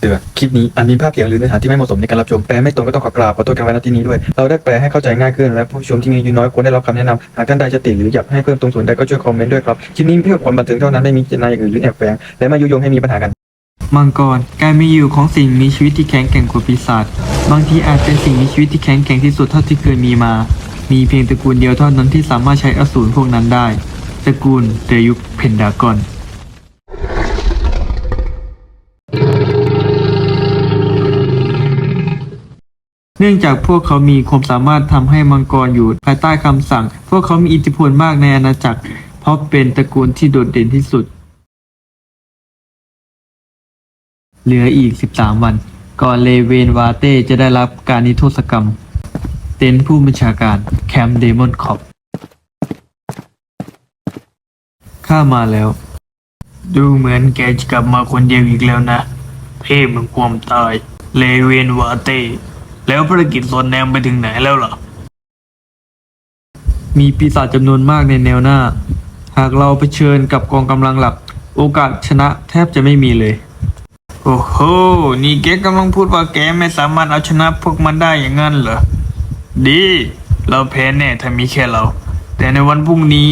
เตือนคลิปนี้อาจมีภาพเสียงหรือเนื้อหาที่ไม่เหมาะสมในการรับชมแปลไม่ตรงก็ต้องขอกราบขอโทษกันไว้ณที่นี้ด้วย เราได้แปลให้เข้าใจง่ายขึ้นและผู้ชมที่มีอายุน้อยควรได้รับคำแนะนำหากท่านใดจะติหรืออยากให้เพิ่มตรงส่วนใดก็ช่วยคอมเมนต์ด้วยครับคลิปนี้เพื่อความบันเทิงเท่านั้นไม่มีเจตนาอย่างอื่นหรือแอบแฝงและไม่ยุยงให้มีปัญหากันมังกรการมีอยู่ของสิ่งมีชีวิตที่แข็งแกร่งกว่าปีศาจบางทีอาจเป็นสิ่งมีชีวิตที่แข็งแกร่งที่สุดเท่าที่เคยมีมา มีเพียงตระกูลเดียวเท่านั้นที่สามารถใช้อสูรพวกนั้นได้ตระกูลเดยุคเพนดากอน เนื่องจากพวกเขามีความสามารถทำให้มังกรอยู่ภายใต้คำสั่ง พวกเขามีอิทธิพลมากในอาณาจักร เพราะเป็นตระกูลที่โดดเด่นที่สุด เหลืออีก 13 วัน ก่อนเลเวนวาเต้จะได้รับการนิโทษกรรม เต็นผู้บัญชาการแคมป์เดมอนคอปข้ามาแล้ว ดูเหมือนแกจะกลับมาคนเดียวอีกแล้วนะ เพ่มึงความตาย เลเวนวาเต้ แล้วภารกิจโซนแนมไปถึงไหนแล้วเหรอ มีปีศาจจำนวนมากในแนวหน้า หากเราเผชิญกับกองกำลังหลัก โอกาสชนะแทบจะไม่มีเลย โอ้โห นี่แกกำลังพูดว่าแกไม่สามารถเอาชนะพวกมันได้อย่างนั้นเหรอ ดี เราแพ้แน่ถ้ามีแค่เรา แต่ในวันพรุ่งนี้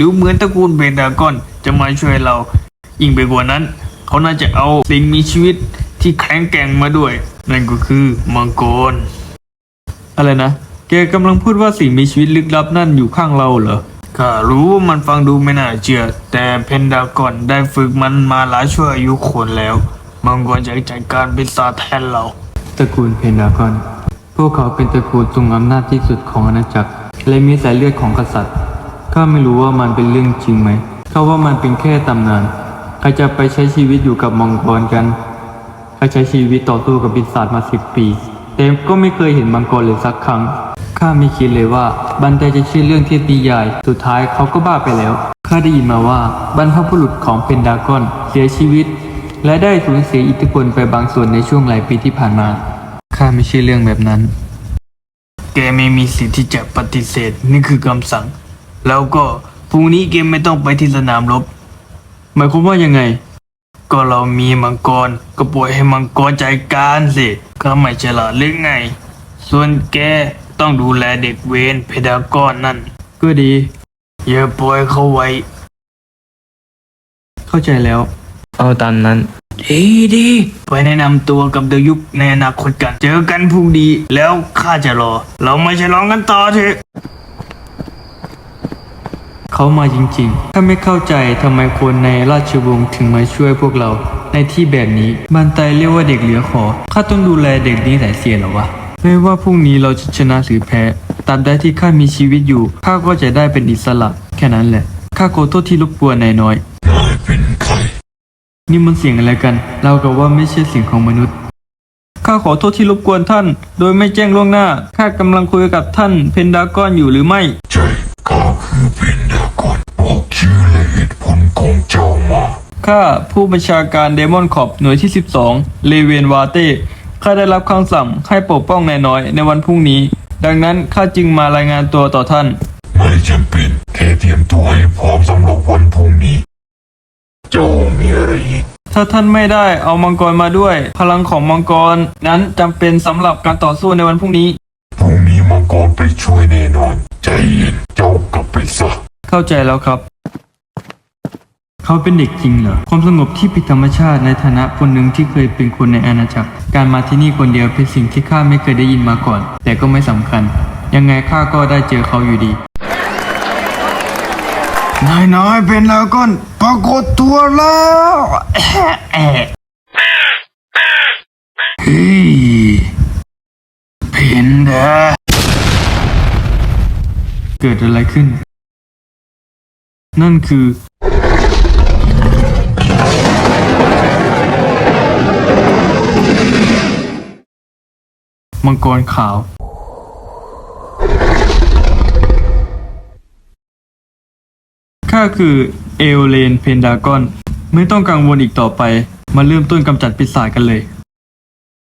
ดูเหมือนตระกูลเบนดากอนจะมาช่วยเรายิ่งไปกว่านั้น เขาน่าจะเอาสิ่งมีชีวิตที่แข็งแกร่งมาด้วย นั่นก็คือมังกร อะไรนะ แกกำลังพูดว่าสิ่งมีชีวิตลึกลับนั่นอยู่ข้างเราเหรอข้ารู้ว่ามันฟังดูไม่น่าเชื่อ แต่เพนดากอนได้ฝึกมันมาหลายชั่วอายุคนแล้ว มังกรจะจัดการปีศาแทนเรา ตระกูลเพนดากอน พวกเขาเป็นตระกูลทรงอำนาจที่สุดของอาณาจักร และมีสายเลือดของกษัตริย์ข้าไม่รู้ว่ามันเป็นเรื่องจริงไหมข้าว่ามันเป็นแค่ตำนานใครจะไปใช้ชีวิตอยู่กับมังกรกัน ข้าใช้ชีวิตต่อสู้กับปีศาจมาสิบปี แต่ก็ไม่เคยเห็นมังกรเลยสักครั้ง ข้าไม่คิดเลยว่าบันไดจะเชื่อเรื่องเทพนิยาย สุดท้ายเขาก็บ้าไปแล้ว ข้าได้ยินมาว่าบรรพบุรุษของเพนดากอนเสียชีวิต และได้สูญเสียอิทธิพลไปบางส่วนในช่วงหลายปีที่ผ่านมา ข้าไม่เชื่อเรื่องแบบนั้น แกไม่มีสิทธิ์ที่จะปฏิเสธนี่คือคำสั่ง แล้วก็พรุ่งนี้เกมไม่ต้องไปที่สนามรบ หมายความว่ายังไง ก็เรามีมังกร ก็ปล่อยให้มังกรจัดการสิก็ไม่ฉลาดหรือไง ส่วนแกต้องดูแลเด็กเวนเพดากอนนั่น ก็ดี อย่าปล่อยเขาไว้ เข้าใจแล้ว เอาตามนั้น ดีดีไปแนะนำตัวกับเดยุคในอนาคตกัน เจอกันพรุ่งนี้แล้วข้าจะรอ เราไม่ฉลองกันต่อเถอะ เขามาจริงๆ ถ้าไม่เข้าใจทำไมคนในราชวงศ์ถึงมาช่วยพวกเราในที่แบบนี้บันไตเรียกว่าเด็กเหลือขอ ข้าต้องดูแลเด็กนี้แต่เสียเหรอวะ ไม่ว่าพรุ่งนี้เราจะชนะหรือแพ้ตราบใดที่ข้ามีชีวิตอยู่ ข้าก็จะได้เป็นอิสระ แค่นั้นแหละ ข้าขอโทษที่รบกวนนายน้อยนี่มันเสียงอะไรกัน เรากับว่าไม่ใช่เสียงของมนุษย์ ข้าขอโทษที่รบกวนท่าน โดยไม่แจ้งล่วงหน้า ข้ากำลังคุยกับท่านเพนดากอนอยู่หรือไม่ ใช่ข้าคือเพ ข้าผู้บัญชาการเดมอนคอปหน่วยที่ 12 เลเวนวาเต้ข้าได้รับคำสั่งให้ปกป้องนายน้อยในวันพรุ่งนี้ ดังนั้นข้าจึงมารายงานตัวต่อท่าน ไม่จำเป็นแค่เตรียมตัวให้พร้อมสำหรับวันพรุ่งนี้เจ้ามีอะไรอีกถ้าท่านไม่ได้เอามังกรมาด้วย พลังของมังกรนั้นจำเป็นสำหรับการต่อสู้ในวันพรุ่งนี้ พรุ่งนี้มังกรไปช่วยแน่นอน ใจเย็นเจ้ากลับไปซะเข้าใจแล้วครับ เขาเป็นเด็กจริงเหรอ ความสงบที่ผิดธรรมชาติในฐานะคนหนึ่งที่เคยเป็นคนในอาณาจักร การมาที่นี่คนเดียวเป็นสิ่งที่ข้าไม่เคยได้ยินมาก่อน แต่ก็ไม่สำคัญ ยังไงข้าก็ได้เจอเขาอยู่ดี นายน้อยเป็นแล้วก้นปรากฏตัวแล้วเฮ้ยเพนเดาเกิดอะไรขึ้น นั่นคือ มังกรขาว ข้าคือเอลเลนเพนดากอน ไม่ต้องกังวลอีกต่อไป มาเริ่มต้นกำจัดปีศาจกันเลย